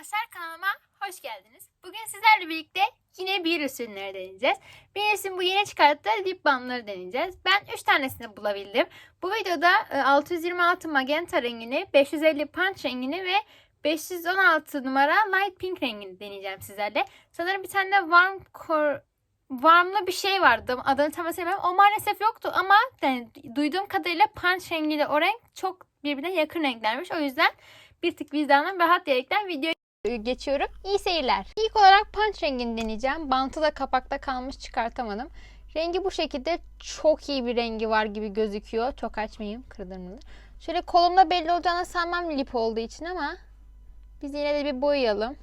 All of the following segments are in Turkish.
arkadaşlar kanalıma hoş geldiniz. Bugün sizlerle birlikte yine bir ürünleri deneyeceğiz. Birisinin bu yeni çıkarttığı lip balmları deneyeceğiz. Ben 3 tanesini bulabildim. Bu videoda e, 626 magenta rengini, 550 punch rengini ve 516 numara light pink rengini deneyeceğim sizlerle. Sanırım bir tane de warm core Warm'lı bir şey vardı. Adını tam hatırlamıyorum. O maalesef yoktu ama yani duyduğum kadarıyla punch rengiyle o renk çok birbirine yakın renklermiş. O yüzden bir tık vicdanım rahat diyerekten videoya geçiyorum. İyi seyirler. İlk olarak punch rengini deneyeceğim. Bantı da kapakta kalmış çıkartamadım. Rengi bu şekilde çok iyi bir rengi var gibi gözüküyor. Çok açmayayım kırdırmadır. Şöyle kolumda belli olacağını sanmam lip olduğu için ama biz yine de bir boyayalım.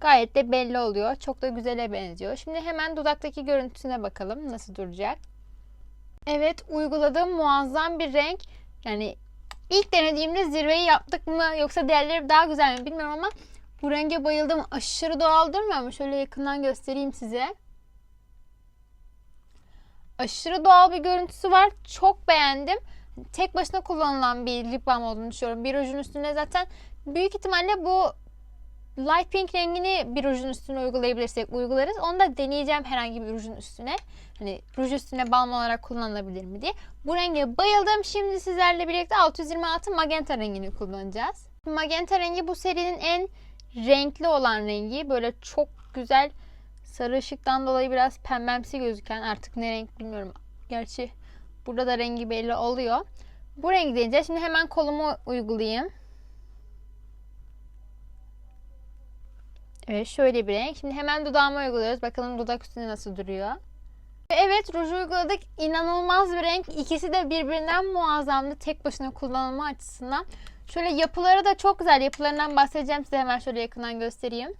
Gayet de belli oluyor. Çok da güzele benziyor. Şimdi hemen dudaktaki görüntüsüne bakalım nasıl duracak. Evet uyguladığım muazzam bir renk. Yani ilk denediğimde zirveyi yaptık mı yoksa diğerleri daha güzel mi bilmiyorum ama bu renge bayıldım. Aşırı doğal durmuyor mu? Şöyle yakından göstereyim size. Aşırı doğal bir görüntüsü var. Çok beğendim. Tek başına kullanılan bir lip balm olduğunu düşünüyorum. Bir rujun üstüne zaten büyük ihtimalle bu light pink rengini bir rujun üstüne uygulayabilirsek uygularız. Onu da deneyeceğim herhangi bir rujun üstüne. Hani ruj üstüne balm olarak kullanılabilir mi diye. Bu renge bayıldım. Şimdi sizlerle birlikte 626 magenta rengini kullanacağız. Magenta rengi bu serinin en renkli olan rengi. Böyle çok güzel sarı ışıktan dolayı biraz pembemsi gözüken artık ne renk bilmiyorum. Gerçi burada da rengi belli oluyor. Bu rengi deneyeceğiz. Şimdi hemen kolumu uygulayayım. Evet şöyle bir renk. Şimdi hemen dudağıma uyguluyoruz. Bakalım dudak üstünde nasıl duruyor. Evet ruj uyguladık. İnanılmaz bir renk. İkisi de birbirinden muazzamdı. Tek başına kullanılma açısından. Şöyle yapıları da çok güzel. Yapılarından bahsedeceğim size hemen şöyle yakından göstereyim.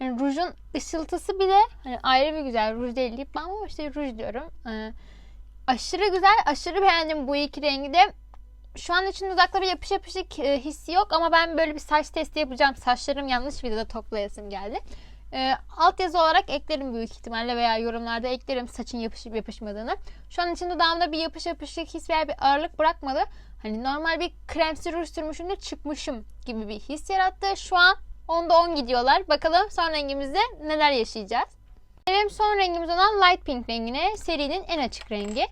Yani rujun ışıltısı bile hani ayrı bir güzel. Ruj değil lip balm ama işte ruj diyorum. Ee, aşırı güzel. Aşırı beğendim bu iki rengi de şu an için dudaklara yapış yapışık e, hissi yok ama ben böyle bir saç testi yapacağım. Saçlarım yanlış videoda toplayasım geldi. E, alt yazı olarak eklerim büyük ihtimalle veya yorumlarda eklerim saçın yapışıp yapışmadığını. Şu an için dudağımda bir yapış yapışık his veya bir ağırlık bırakmadı. Hani normal bir kremsi ruj sürmüşüm de çıkmışım gibi bir his yarattı. Şu an 10'da 10 gidiyorlar. Bakalım son rengimizde neler yaşayacağız. Benim son rengimiz olan light pink rengine serinin en açık rengi.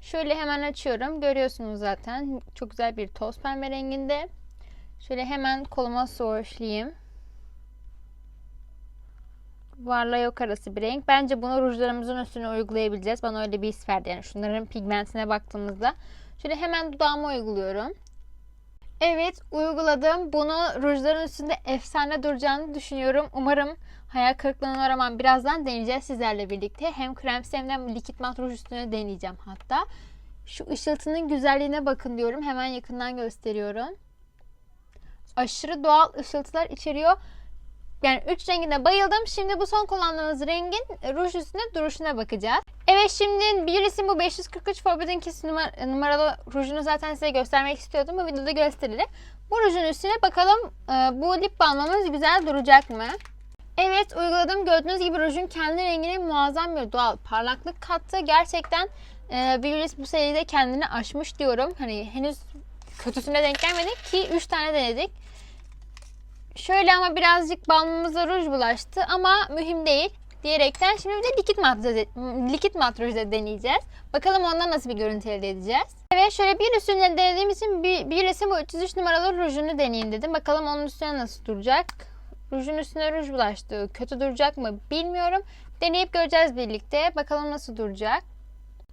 Şöyle hemen açıyorum. Görüyorsunuz zaten. Çok güzel bir toz pembe renginde. Şöyle hemen koluma swatchlayayım. Varla yok arası bir renk. Bence bunu rujlarımızın üstüne uygulayabileceğiz. Bana öyle bir his verdi. Yani şunların pigmentine baktığımızda. Şöyle hemen dudağıma uyguluyorum. Evet uyguladım. Bunu rujların üstünde efsane duracağını düşünüyorum. Umarım hayal kırıklığına uğramam. Birazdan deneyeceğiz sizlerle birlikte. Hem kremsi hem de likit mat ruj üstüne deneyeceğim hatta. Şu ışıltının güzelliğine bakın diyorum. Hemen yakından gösteriyorum. Aşırı doğal ışıltılar içeriyor. Yani üç rengine bayıldım. Şimdi bu son kullandığımız rengin ruj üstüne duruşuna bakacağız. Evet şimdi birisi bu 543 Forbidden Kiss numara, numaralı rujunu zaten size göstermek istiyordum. Bu videoda gösteririm. Bu rujun üstüne bakalım e, bu lip balmımız güzel duracak mı? Evet uyguladım. Gördüğünüz gibi rujun kendi rengine muazzam bir doğal parlaklık kattı. Gerçekten e, Biolis bu seride kendini aşmış diyorum. Hani henüz kötüsüne denk gelmedik ki 3 tane denedik. Şöyle ama birazcık balmımıza ruj bulaştı ama mühim değil diyerekten şimdi bir de likit matrajı, likit matrajı deneyeceğiz. Bakalım ondan nasıl bir görüntü elde edeceğiz. Evet şöyle bir üstüne denediğim için bir, bir resim bu 303 numaralı rujunu deneyeyim dedim. Bakalım onun üstüne nasıl duracak. Rujun üstüne ruj bulaştı. Kötü duracak mı bilmiyorum. Deneyip göreceğiz birlikte. Bakalım nasıl duracak.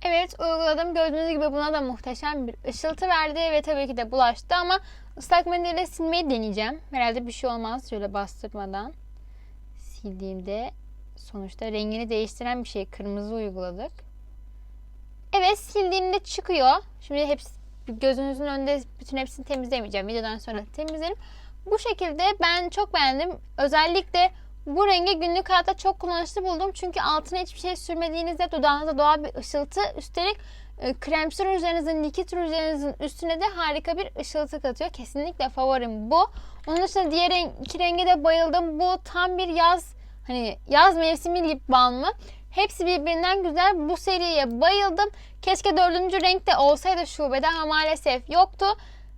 Evet uyguladım. Gördüğünüz gibi buna da muhteşem bir ışıltı verdi ve tabii ki de bulaştı ama ıslak mendille silmeyi deneyeceğim. Herhalde bir şey olmaz şöyle bastırmadan. Sildiğimde sonuçta rengini değiştiren bir şey. Kırmızı uyguladık. Evet sildiğimde çıkıyor. Şimdi hepsi gözünüzün önünde bütün hepsini temizlemeyeceğim. Videodan sonra temizlerim. Bu şekilde ben çok beğendim. Özellikle bu rengi günlük hayatta çok kullanışlı buldum. Çünkü altına hiçbir şey sürmediğinizde dudağınızda doğal bir ışıltı. Üstelik e, kremsi rujlarınızın, likit rujlarınızın üstüne de harika bir ışıltı katıyor. Kesinlikle favorim bu. Onun dışında diğer renk, iki renge de bayıldım. Bu tam bir yaz hani yaz mevsimi lip balmı. Hepsi birbirinden güzel. Bu seriye bayıldım. Keşke dördüncü renk de olsaydı şubede ama maalesef yoktu.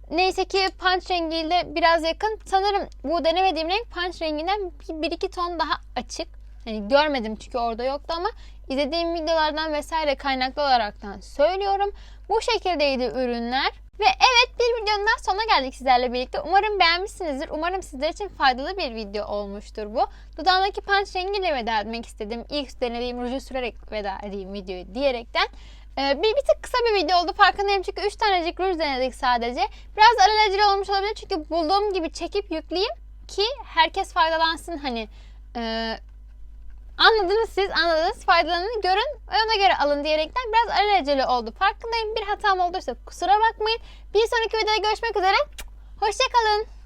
Neyse ki punch rengiyle biraz yakın. Sanırım bu denemediğim renk punch renginden bir, iki ton daha açık. Hani görmedim çünkü orada yoktu ama izlediğim videolardan vesaire kaynaklı olaraktan söylüyorum. Bu şekildeydi ürünler. Ve evet bir videonun daha sonuna geldik sizlerle birlikte. Umarım beğenmişsinizdir. Umarım sizler için faydalı bir video olmuştur bu. Dudağımdaki punch rengiyle veda etmek istedim. İlk denediğim ruju sürerek veda edeyim videoyu diyerekten. Ee, bir, bir tık kısa bir video oldu farkındayım çünkü 3 tanecik ruj denedik sadece. Biraz alelacele olmuş olabilir çünkü bulduğum gibi çekip yükleyeyim ki herkes faydalansın hani. E, anladınız siz anladınız faydalarını görün ona göre alın diyerekten biraz alelacele oldu. Farkındayım bir hatam olduysa kusura bakmayın. Bir sonraki videoda görüşmek üzere. Hoşçakalın.